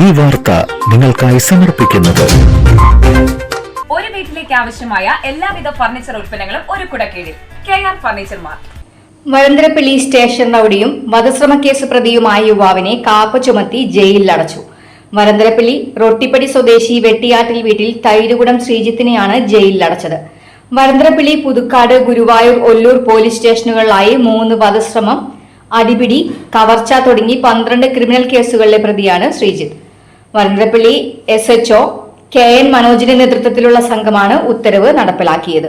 ഈ വാർത്ത നിങ്ങൾക്കായി സമർപ്പിക്കുന്നത്. ഒരു വീട്ടിലേക്ക് ആവശ്യമായ എല്ലാവിധ ഫർണിച്ചർ ഉൽപ്പന്നങ്ങളും ഒരു കുടക്കീഴിൽ. K R furniture mart. Varantharappilly station റൌഡിയും വധശ്രമ കേസ് പ്രതിയുമായ യുവാവിനെ കാപ്പ ചുമത്തി ജയിലിൽ അടച്ചു. വരന്തരപ്പള്ളി റൊട്ടിപ്പടി സ്വദേശി വെട്ടിയാട്ടിൽ വീട്ടിൽ തൈരുകുടം ശ്രീജിത്തിനെയാണ് ജയിലിൽ അടച്ചത്. വരന്തരപ്പള്ളി പുതുക്കാട് ഗുരുവായൂർ ഒല്ലൂർ പോലീസ് സ്റ്റേഷനുകളിലായി മൂന്ന് വധശ്രമം അടിപിടി കവർച്ച തുടങ്ങി പന്ത്രണ്ട് ക്രിമിനൽ കേസുകളിലെ പ്രതിയാണ് Sreejith. Varantharappilly S HO K N മനോജിന്റെ നേതൃത്വത്തിലുള്ള സംഘമാണ് ഉത്തരവ് നടപ്പിലാക്കിയത്.